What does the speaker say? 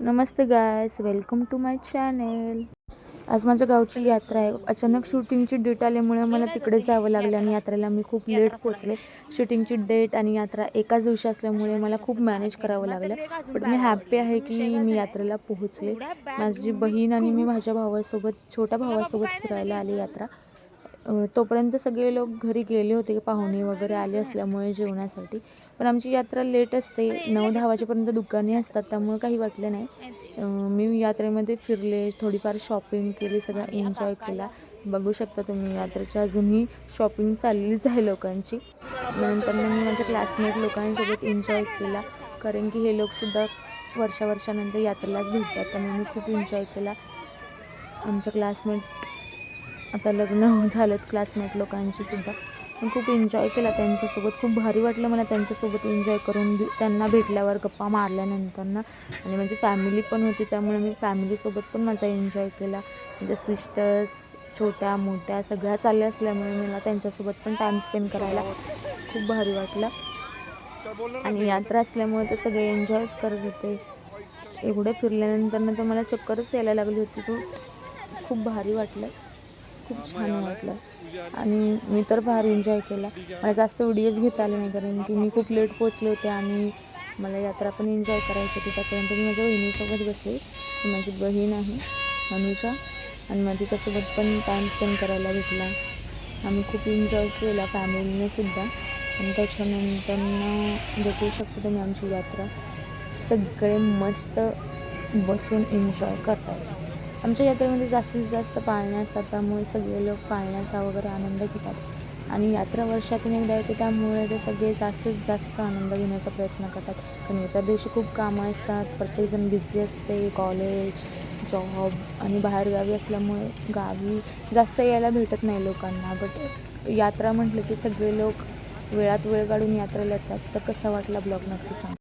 Namaste guys welcome to my channel आज माझ्या गावची यात्रा आहे. अचानक शूटिंगची डेट आल्यामुळे मला तिकडे जावं लागलं आणि यात्रेला मी खूप लेट पोचले शूटिंगची डेट आणि यात्रा एकाच दिवशी असल्यामुळे मला खूप मॅनेज करावं लागलं. बट मी हॅप्पी आहे की मी यात्रेला पोहोचले. माझी बहीण आणि मी माझ्या भावासोबत छोट्या भावासोबत फिरायला आले यात्रा. तोपर्यंत सगळे लोक घरी गेले होते पाहुणे वगैरे आले असल्यामुळे जेवणासाठी. पण आमची यात्रा लेट असते नऊ दहा वाजेपर्यंत दुकाने असतात त्यामुळे काही वाटलं नाही. मी यात्रेमध्ये फिरले थोडीफार शॉपिंग केली सगळा एन्जॉय केला. बघू शकता तुम्ही यात्रेच्या अजूनही शॉपिंग चाललीच आहे लोकांची. नंतर मग मी माझ्या क्लासमेट लोकांसोबत एन्जॉय केला. कारण की हे लोकसुद्धा वर्षा वर्षानंतर यात्रेलाच भेटतात त्यामुळे मी खूप एन्जॉय केला. आमच्या क्लासमेट आता लग्न झालेत झालं क्लासमेट लोकांची सुद्धा. पण खूप एन्जॉय केला त्यांच्यासोबत. खूप भारी वाटलं मला त्यांच्यासोबत एन्जॉय करून त्यांना भेटल्यावर गप्पा मारल्यानंतर ना. आणि माझी फॅमिली पण होती त्यामुळे मी फॅमिलीसोबत पण माझा एन्जॉय केला. म्हणजे सिस्टर्स छोट्या मोठ्या सगळ्या चालल्या असल्यामुळे मला त्यांच्यासोबत पण टाईम स्पेंड करायला खूप भारी वाटलं. आणि यात्रा असल्यामुळे ते सगळे एन्जॉयच करत होते. एवढे फिरल्यानंतर ना तर मला चक्करच यायला लागली होती. खूप खूप भारी वाटलं. खूप छान वाटलं. आणि मी तर फार एन्जॉय केला. मला जास्त व्हिडिओज घेता आले नाही कारण की मी खूप लेट पोचले होते आणि मला यात्रा पण एन्जॉय करायची होती. त्याच्यानंतर मी माझ्या बहिणीसोबत बसले. माझी बहीण आहे अनुषा आणि मग तिच्यासोबत पण टाईम स्पेंड करायला भेटला. आम्ही खूप एन्जॉय केला फॅमिलीने सुद्धा. आणि त्याच्यानंतर भेटू शकतो तुम्ही आमची यात्रा. सगळे मस्त बसून एन्जॉय करतात. आमच्या यात्रेमध्ये जास्तीत जास्त पाळण्या असतात त्यामुळे सगळे लोक पाळण्याचा वगैरे आनंद घेतात. आणि यात्रा वर्षातून एकदा येते त्यामुळे ते सगळे जास्तीत जास्त आनंद घेण्याचा प्रयत्न करतात. कारण त्या दिवशी खूप कामं असतात. प्रत्येकजण बिझी असते कॉलेज जॉब आणि बाहेरगावी असल्यामुळे गावी जास्त यायला भेटत नाही लोकांना. बट यात्रा म्हटलं की सगळे लोक वेळात वेळ काढून यात्रेला येतात. तर कसा वाटला ब्लॉग नक्की सांग.